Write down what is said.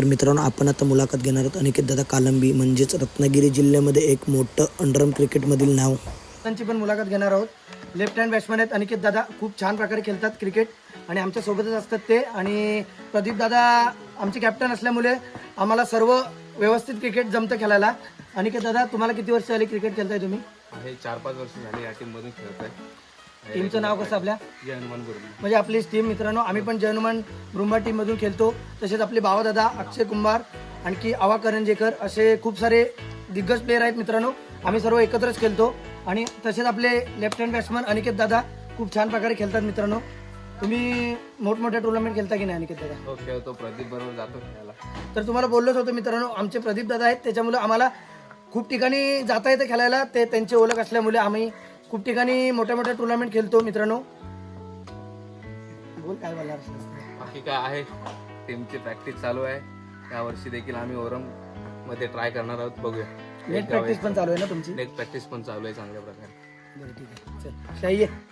तर मित्रांनो आपण आता मुलाखत घेणार आहोत. अनिकेत दादा कालंबी म्हणजेच रत्नागिरी जिल्ह्यामध्ये एक मोठं अंडरम क्रिकेटमधील नाव. त्यांची पण मुलाखत घेणार आहोत. लेफ्ट हँड बॅट्समॅन आहेत. अनिकेत दादा खूप छान प्रकारे खेळतात क्रिकेट आणि आमच्या सोबतच असतात ते. आणि प्रदीप दादा आमचे कॅप्टन असल्यामुळे आम्हाला सर्व व्यवस्थित क्रिकेट जमतं खेळायला. अनिकेत दादा तुम्हाला किती वर्ष झाली क्रिकेट खेळताय तुम्ही? आहे चार पाच वर्ष झाली या टीम मधून खेळत आहे टीमचं नाव कसं आपल्या? जय हनुमान गुरु म्हणजे आपली टीम मित्रांनो आम्ही पण जयनुमान ब्रुंबा टीममधून खेळतो. तसेच आपले भावादादा अक्षय कुंभार आणखी आवा करंजेकर असे खूप सारे दिग्गज प्लेअर आहेत मित्रांनो. आम्ही सर्व एकत्रच खेळतो. आणि तसेच आपले लेफ्ट हँड बॅट्समन अनिकेत दादा खूप छान प्रकारे खेळतात मित्रांनो. तुम्ही मोठमोठ्या टुर्नामेंट खेळता की नाही अनिकेत दादा? तो खेळतो. प्रदीप बरोबर जातो खेळायला. तर तुम्हाला बोललोच होतो मित्रांनो आमचे प्रदीप दादा आहेत. त्याच्यामुळे आम्हाला खूप ठिकाणी जाता येतं खेळायला. ते त्यांची ओळख असल्यामुळे आम्ही खूप ठिकाणी मोठ्या मोठ्या टुर्नामेंट खेळतो मित्रांनो. बोल काय बोलणार? बाकी काय आहे? टीमची प्रॅक्टिस चालू आहे. या वर्षी देखील आम्ही ओरममध्ये ट्राय करणार आहोत. बघूया. नेट प्रॅक्टिस पण चालू आहे ना तुमची? नेट प्रॅक्टिस पण चालू आहे चांगल्या प्रकारे. बरं ठीक आहे. चल शाही आहे